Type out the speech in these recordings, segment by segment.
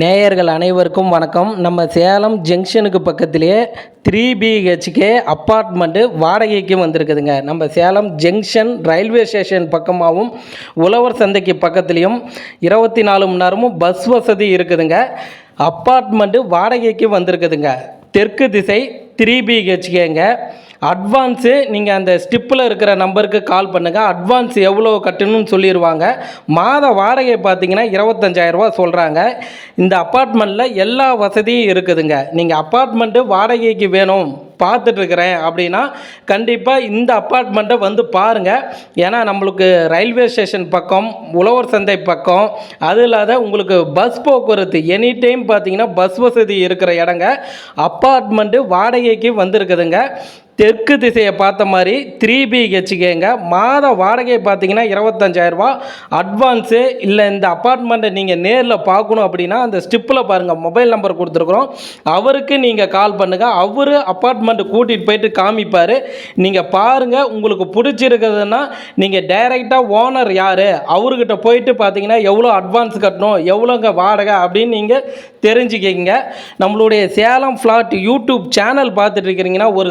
நேயர்கள் அனைவருக்கும் வணக்கம். நம்ம சேலம் ஜங்ஷனுக்கு பக்கத்திலேயே த்ரீ பிஹெச்கே அப்பார்ட்மெண்ட்டு வாடகைக்கு வந்திருக்குதுங்க. நம்ம சேலம் ஜங்ஷன் ரயில்வே ஸ்டேஷன் பக்கமாகவும் உழவர் சந்தைக்கு பக்கத்துலேயும் இருபத்தி நாலு மணி நேரமும் பஸ் வசதி இருக்குதுங்க. அப்பார்ட்மெண்ட்டு வாடகைக்கு வந்திருக்குதுங்க. தெற்கு திசை த்ரீ பிஹெச்கேங்க அட்வான்ஸு நீங்கள் அந்த ஸ்டிப்பில் இருக்கிற நம்பருக்கு கால் பண்ணுங்கள் அட்வான்ஸ் எவ்வளோ கட்டணும்னு சொல்லிடுவாங்க மாத வாடகை பார்த்தீங்கன்னா இருபத்தஞ்சாயிரரூபா சொல்கிறாங்க இந்த அப்பார்ட்மெண்ட்டில் எல்லா வசதியும் இருக்குதுங்க. நீங்கள் அப்பார்ட்மெண்ட்டு வாடகைக்கு வேணும். பார்த்துட்ருக்குறேன் அப்படின்னா கண்டிப்பாக இந்த அப்பார்ட்மெண்ட்டை வந்து பாருங்கள் ஏன்னா நம்மளுக்கு ரயில்வே ஸ்டேஷன் பக்கம் உழவர் சந்தை பக்கம் அது இல்லாத உங்களுக்கு பஸ் போக்குவரத்து எனி டைம் பார்த்தீங்கன்னா பஸ் வசதி இருக்கிற இடங்க அப்பார்ட்மெண்ட்டு வாடகைக்கு வந்திருக்குதுங்க. தெற்கு திசையை பார்த்த மாதிரி த்ரீ பிஹெச்கேங்க மாத வாடகை பார்த்தீங்கன்னா இருபத்தஞ்சாயிரரூபா அட்வான்ஸு இல்லை இந்த அப்பார்ட்மெண்ட்டை நீங்கள் நேரில் பார்க்கணும் அப்படின்னா அந்த ஸ்டிப்பில் பாருங்கள் மொபைல் நம்பர் கொடுத்துருக்குறோம். அவருக்கு நீங்கள் கால் பண்ணுங்கள் அவர் அப்பார்ட்மெண்ட்டு கூட்டிகிட்டு போயிட்டு காமிப்பார். நீங்கள் பாருங்கள் உங்களுக்கு பிடிச்சிருக்குதுன்னா நீங்கள் டைரெக்டாக ஓனர் யார்? அவர்கிட்ட போயிட்டு பார்த்தீங்கன்னா எவ்வளோ அட்வான்ஸ் கட்டணும் எவ்வளோங்க வாடகை அப்படின்னு நீங்கள் தெரிஞ்சுக்கிங்க. நம்மளுடைய சேலம் ஃப்ளாட் யூடியூப் சேனல் பார்த்துட்டு இருக்கிறீங்கன்னா ஒரு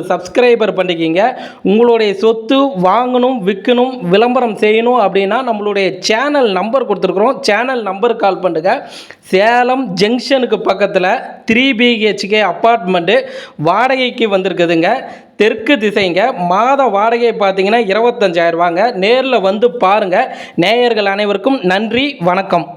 சப்ஸ்கிரைபர் பண்ணிக்கிங்க. உங்களுடைய சொத்து வாங்கணும் விற்கணும் விளம்பரம் செய்யணும் அப்படின்னா நம்மளுடைய சேனல் நம்பர் கொடுத்துருக்குறோம். சேனல் நம்பர் கால் பண்ணுங்கள் சேலம் ஜங்ஷனுக்கு பக்கத்தில் த்ரீ பிஹெச்கே அப்பார்ட்மெண்ட்டு வாடகைக்கு வந்திருக்குதுங்க. தெற்கு திசைங்க. மாத வாடகை பார்த்தீங்கன்னா இருபத்தஞ்சாயிரம் ரூபாங்க. நேரில் வந்து பாருங்கள் நேயர்கள் அனைவருக்கும் நன்றி வணக்கம்.